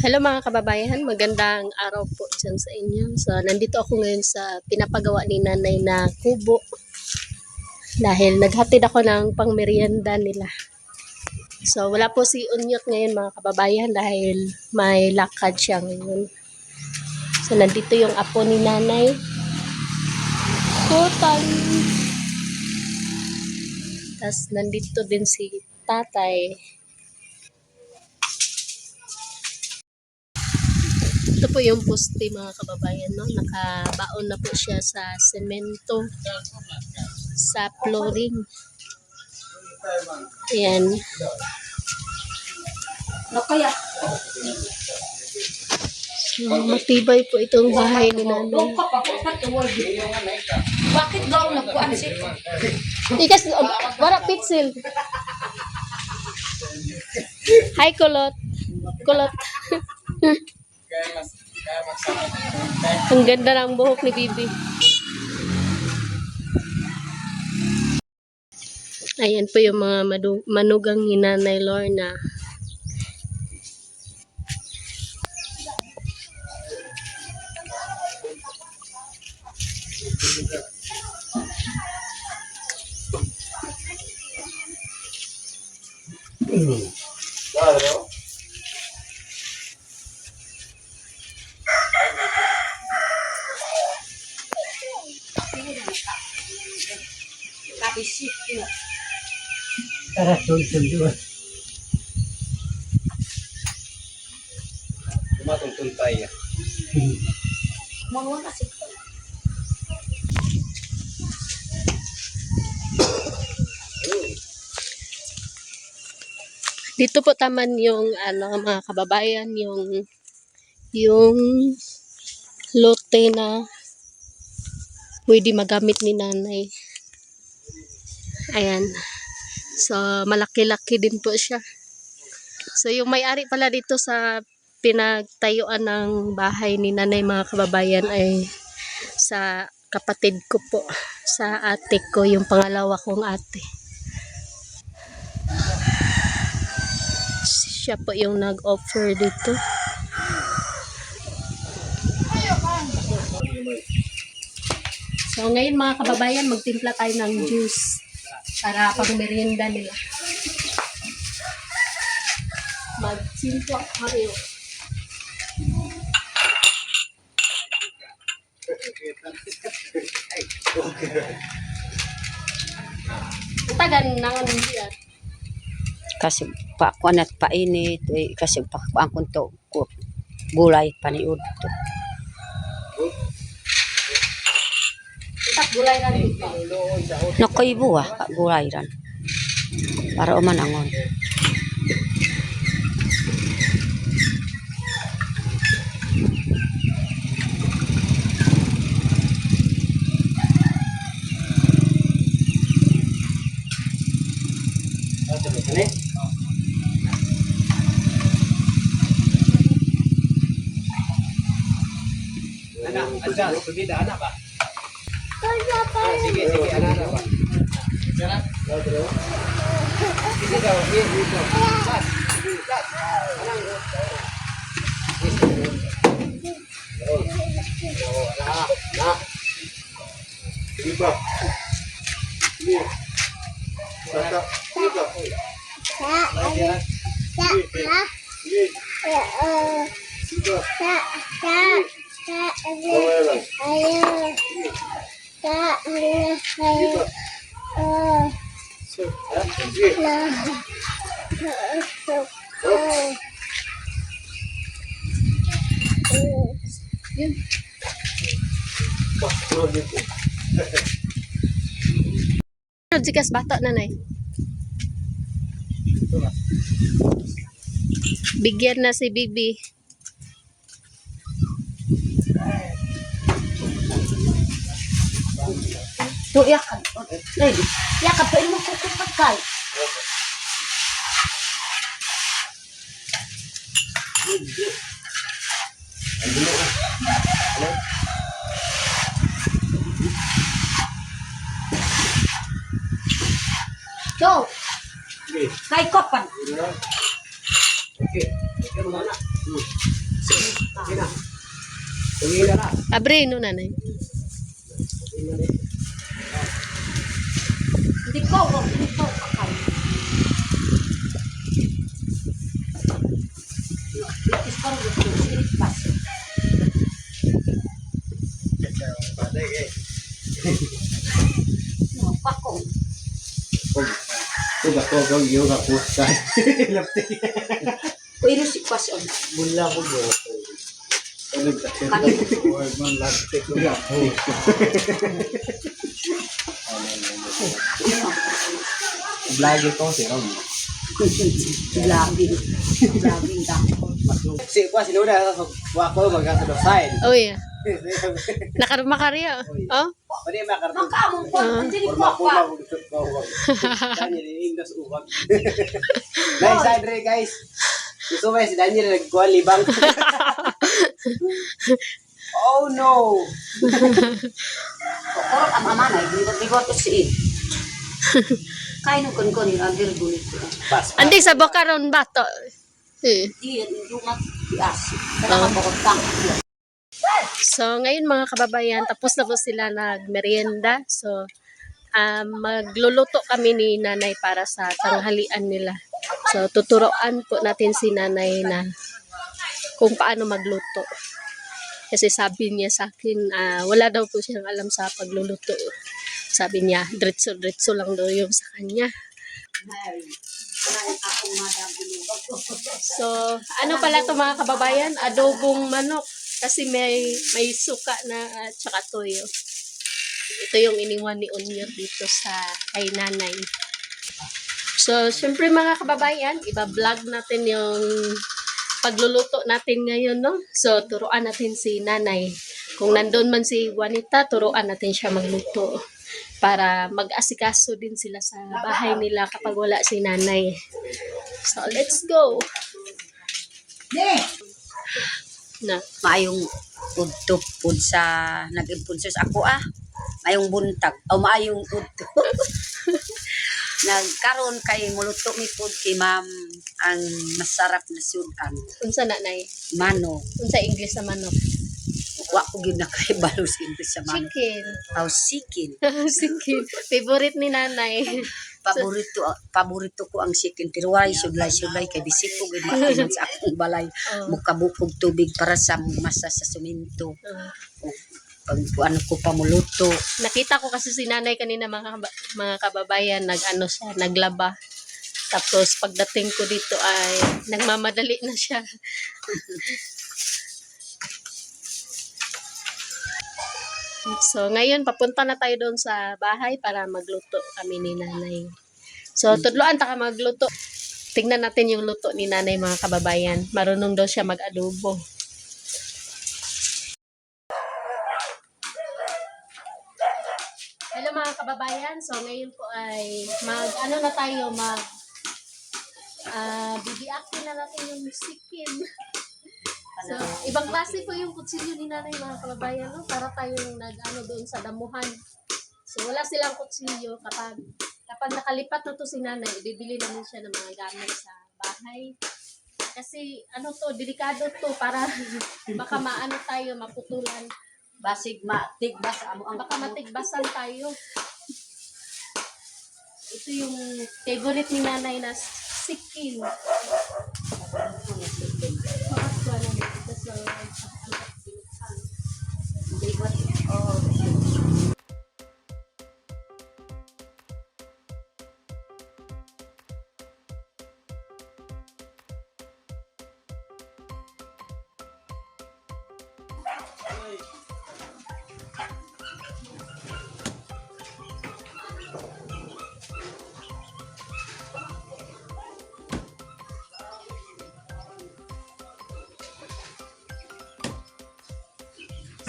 Hello mga kababayan, magandang araw po dyan sa inyo. So, nandito ako ngayon sa pinapagawa ni nanay na kubo. Dahil naghatid ako ng pangmerienda nila. So, wala po si Unyot ngayon mga kababayan dahil may lakad siya ngayon. So, nandito yung apo ni nanay. Kutan. Tapos, nandito din si tatay. Ito po yung poste mga kababayan, no? Nakabaon na po siya sa semento, sa flooring. Ayan. Ano kaya? So, matibay po itong bahay ni nanay. Bakit daw nagkuhan si... Ikas, oh, wala pitsil. Hi, Kulot. Kulot. Ang ganda ng buhok ni Bibi. Ayan po yung mga manugang ni Nanay Lorna. Sabi si... Doon. Tumatungtong tayo. Mga kasi... Dito po taman yung ano mga kababayan yung yung lote na pwede magamit ni nanay. Ayan. So malaki-laki din po siya. So yung may-ari pala dito sa pinagtayuan ng bahay ni nanay mga kababayan ay sa kapatid ko po. Sa ate ko, yung pangalawa kong ate. siya po yung nag-offer dito. So ngayon mga kababayan, magtimpla tayo ng juice para pang merienda nila. Magtimpla tayo. Tagan nangan niya. kasi pa kuan at painit eh, kasi pa kuan kun to gulay paniud to nakoy buwa ka gulay ran para umanangon Anak, asa, subida, anak ba? Sige, sige, anak, anak ba? Sarap? Sige daw, sige, dito. Sas, sas. Anak, anak. Sige pa. Sige. Sasa, na. Sige pa. Mamaya Ano jikas bata nanay? Bigyan na si Bibi. To yakan. Lady. Yakan pa imo ko pagkay. Go. Sige. Kay kopan. Sige lang. Okay. Okay. Kaya mo na. Hmm. Sige na. Sige na na. Abre, no, nanay. Hindi ko, hindi ko kakay. Itis ko rin gusto, sirit pas. No, pakong. Kung ako kang yung ako sa lapti. Pwede si pas on. Mula ko mo. Ano ba? Huwag man lapti ko ako. Vlog ko si Rom. Vlogging. Vlogging dako. Si sa wako magkasa do sign. Oh, yeah. Nakaruma ka rin, oh. Pwede makarto. Mangkamong ko, hindi ko pa. Daniel indos uwag. Nice side re guys. Gusto mo si Daniel nagkuha libang. oh no. Korot ang mama na, hindi ko hindi si Kain ng kon-kon yung agir bulit ko. Andi sa Bocaron ba to? Eh. Di, yung mat, tias. Kaya kapagod kang. So, ngayon mga kababayan, tapos na po sila nagmerienda. So, um, magluluto kami ni nanay para sa tanghalian nila. So, tuturoan po natin si nanay na kung paano magluto. Kasi sabi niya sa akin, ah, wala daw po siyang alam sa pagluluto. Sabi niya, diretso-diretso lang daw yung sa kanya. So, ano pala to mga kababayan? Adobong manok. Kasi may may suka na at saka toyo. Ito yung iniwan ni Onion dito sa kay nanay. So, syempre mga kababayan, iba-vlog natin yung pagluluto natin ngayon, no? So, turuan natin si nanay. Kung nandun man si Juanita, turuan natin siya magluto para mag-asikaso din sila sa bahay nila kapag wala si nanay. So, let's go! Na, maayong udto pud sa nag-impulsos ako ah mayong buntag o maayong udto nagkaroon kay muluto mi pud kay ma'am ang masarap na sudan unsa na nay? mano Unsa English sa manok? Wa ko gyud nakahibalo sa English sa mano Chicken. aw sikin Sige. Favorite ni nanay. paborito paborito ko ang sikin pero wala sudlay sudlay kay bisik ko gyud mainom sa akong balay Oh. mukabukog tubig para sa masa sa suminto Oh. pag ano ko pamuluto Nakita ko kasi si nanay kanina mga, mga kababayan, nag-ano siya, naglaba. Tapos pagdating ko dito ay nagmamadali na siya. so ngayon papunta na tayo doon sa bahay para magluto kami ni nanay. So tudloan ta ka magluto. Tingnan natin yung luto ni nanay mga kababayan. Marunong daw siya mag-adobo. Hello mga kababayan. So ngayon po ay mag ano na tayo mag ah bibiakin na natin yung sikin. So ibang klase po yung kutsilyo ni nanay mga kababayan no para tayong nag ano doon sa damuhan. So wala silang kutsilyo kapag kapag nakalipat na to si nanay, bibili namin siya ng mga gamit sa bahay. Kasi ano to, delikado to para baka maano tayo, maputulan. basig matigba sa amo ang Baka matigbasan tayo. Ito yung favorite ni nanay na sikin. what's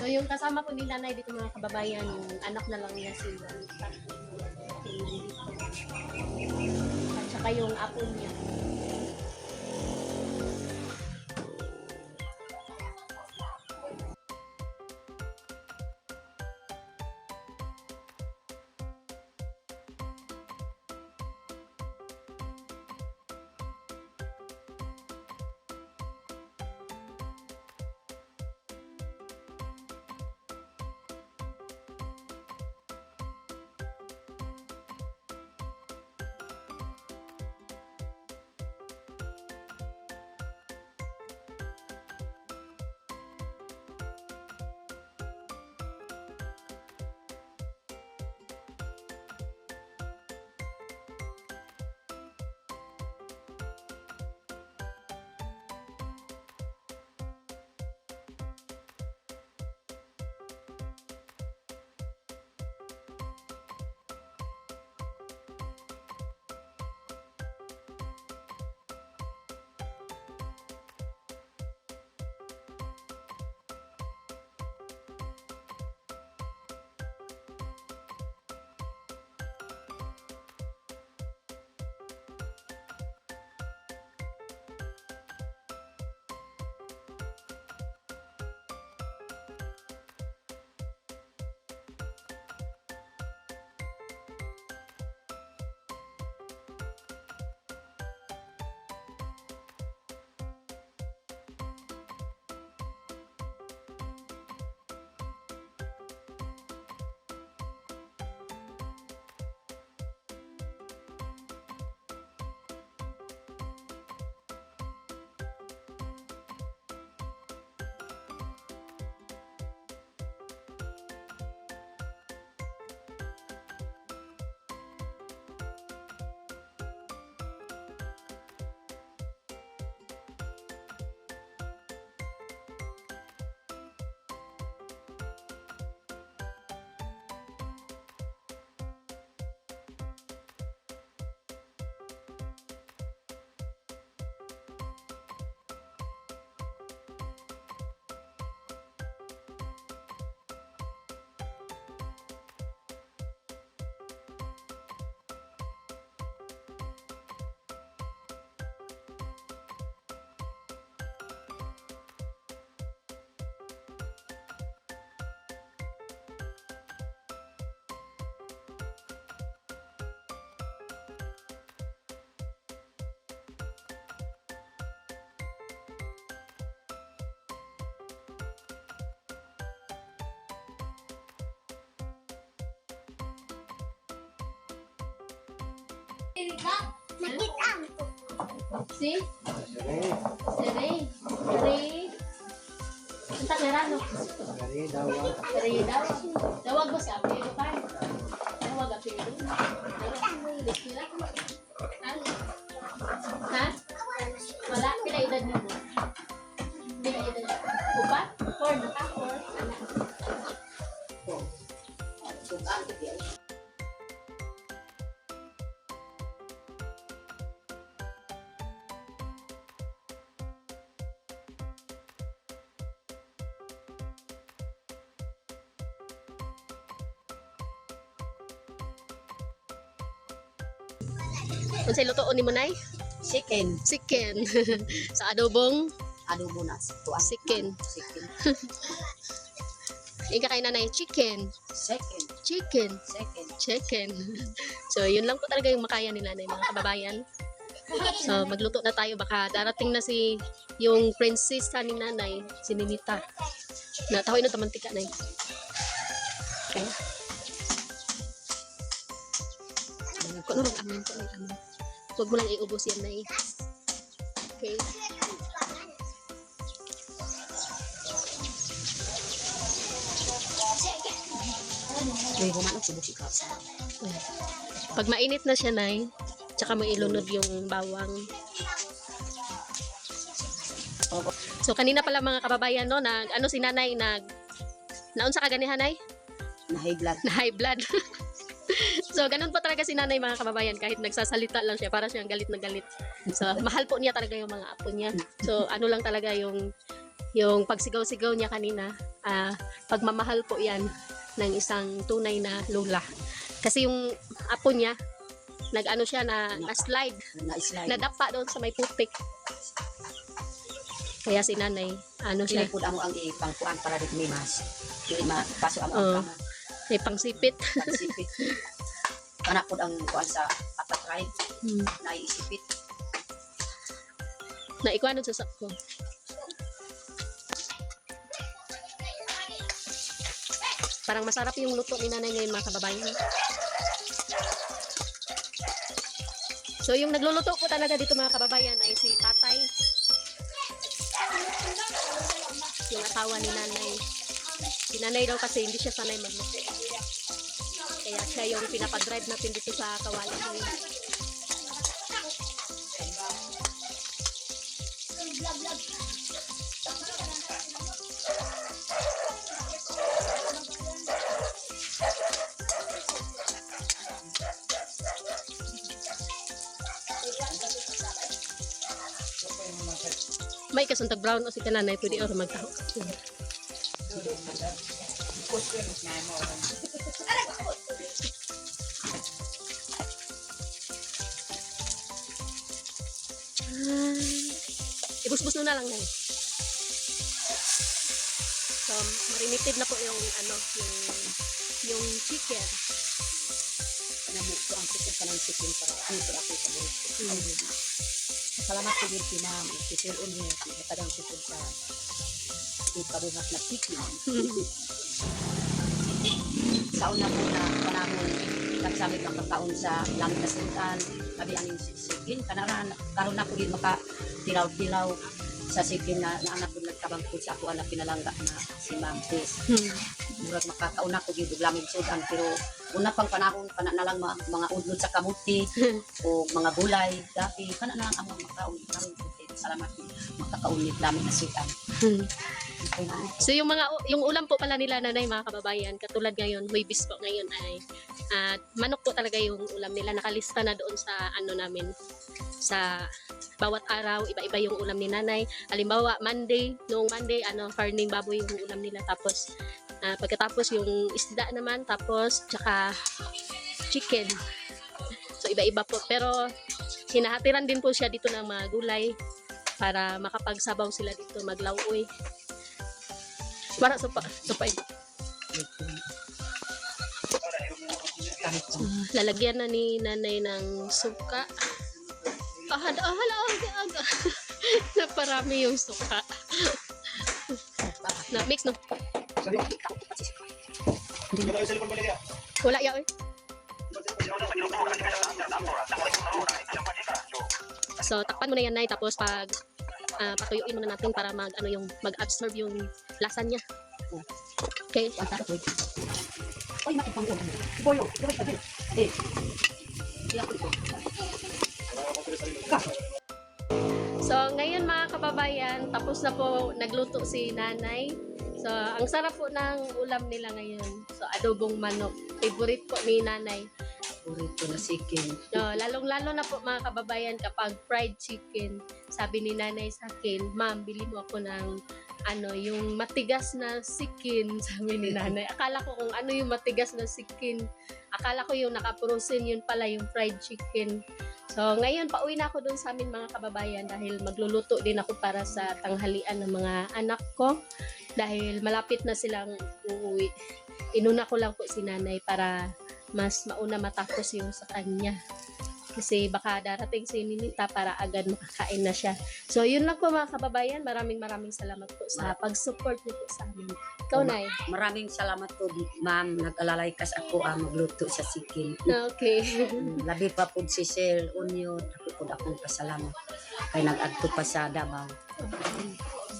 So yung kasama ko ni nanay dito mga kababayan, yung anak na lang niya si. At saka yung apo niya. Si? Sere. Sere. Entah merano. Dari daw. Sere daw. Dawag mo sa apelido pa. Dawag apelido. Dawag. Sila. Kung sa lutoon ni mo, Nay? Chicken. Chicken. sa adobong Adobo na. Tuas. Chicken. Chicken. Ika kay nanay, chicken. Second. Chicken. Second. Chicken. so, yun lang po talaga yung makaya ni nanay, mga kababayan. So, magluto na tayo. Baka darating na si yung princess ni nanay, si Ninita. Na tahoy na tamantika na Okay. Kung ano amin, kung ano. Huwag mo lang iubos yan, Nay. Okay. May humanok si Busi Kaps. Pag mainit na siya, Nay, tsaka mo ilunod yung bawang. So, kanina pala mga kababayan, no, nag, ano si nanay, nag, naon sa kaganihan, Nay? Na high blood. Na high blood. so, ganun po talaga si nanay, mga kababayan, kahit nagsasalita lang siya, para siyang galit na galit. So, mahal po niya talaga yung mga apo niya. So, ano lang talaga yung, yung pagsigaw-sigaw niya kanina, ah, pagmamahal po yan ng isang tunay na lola. Kasi yung apo niya, nag-ano siya na, na-slide, Na-slide. nadapa doon sa may putik. Kaya si nanay, ano siya, Sinipod amo ang ipangkuan para. Dili mapaso amo Oo. ang kama. may pangsipit. Pansipit. Kana pod ang kuan sa patatry. Hmm. Naiisipit. na ikuanon sa sakko. Parang masarap yung luto ni nanay ngayon mga kababayan. So yung nagluluto po talaga dito mga kababayan ay si tatay. Yung asawa ni nanay. Si nanay daw kasi hindi siya sanay magluto. Kaya siya yung pinapadrive natin dito sa kawali ngayon. May kasuntag brown o si kananay pwede or magtaho. Ah, Ibusbus mo na lang na So, marinated na po yung ano, yung yung chicken. Ko ang chicken kanang chicken para ano para ako sa buhay. Salamat po din si ma'am. Si Sir Unyo. Si kadang chicken sa ikabuhat na chicken. sa una po na panahon nagsamit ang kakaon sa langit na sultan sabi ang sigin kanaran karon na po din maka tilaw-tilaw sa sigin na, na anak ko nagkabangkod sa ako anak pinalangga na si Ma'am Tess Hmm. murag makakauna ko gyud og lamig sudan pero una pang panahon kana na lang mga, mga udlod sa kamuti o mga gulay dati kana na lang ang mga makaon ko salamat makakaunit lamig na sudan Hmm. So yung mga yung ulam po pala nila nanay mga kababayan, katulad ngayon, huibis po ngayon ay at manok po talaga yung ulam nila. Nakalista na doon sa ano namin sa bawat araw, iba-iba yung ulam ni nanay. Halimbawa, Monday, noong Monday, ano, farming baboy yung ulam nila. Tapos, ah, pagkatapos yung isda naman, tapos, tsaka chicken. So, iba-iba po. Pero, hinahatiran din po siya dito ng mga gulay para makapagsabaw sila dito, maglauoy. Para sa pa, sa pa lalagyan na ni nanay ng suka. Ah, hala, ah, hala, aga, aga. Naparami yung suka. na, mix, no? Wala yaw eh. So, takpan mo na yan, Nay. Tapos, pag ah, patuyuin muna natin para mag, ano yung, mag-absorb yung lasa niya. Okay. Oy, matipang ko. Boyo, gawin ka din. Eh. Iyak ko. So, ngayon mga kababayan, tapos na po nagluto si nanay. So, ang sarap po ng ulam nila ngayon. So, adobong manok. Favorite po ni nanay. Purito na sikin. No, lalong-lalo na po mga kababayan kapag fried chicken. Sabi ni nanay sa akin, ma'am, bili mo ako ng ano, yung matigas na sikin, sabi ni nanay. Akala ko kung ano yung matigas na sikin. Akala ko yung nakaprosin, yun pala yung fried chicken. So, ngayon, pauwi na ako dun sa amin mga kababayan dahil magluluto din ako para sa tanghalian ng mga anak ko dahil malapit na silang uuwi. Inuna ko lang po si nanay para mas mauna matapos yung sa kanya. Kasi baka darating si Ninita para agad makakain na siya. So, yun lang po mga kababayan. Maraming maraming salamat po sa pag-support niyo po sa amin. Ikaw, Nay. Maraming salamat po, ma'am. Nag-alalay kas ako ang magluto sa sikin. Okay. Mm, Labi pa po si Sel, Onion. Ako po akong pasalamat. Kay nag-adto pa sa Davao.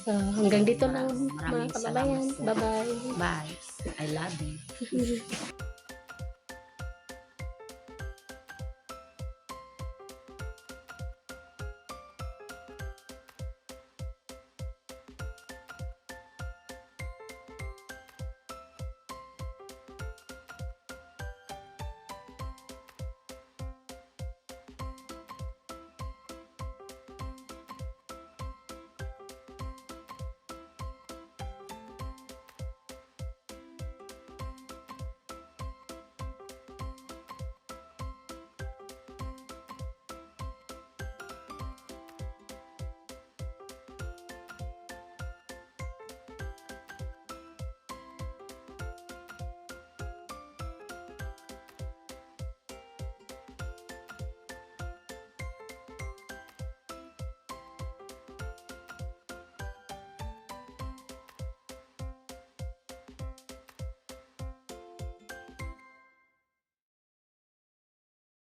So, hanggang dito lang Maraming mga kababayan. Bye-bye. Bye. I love you.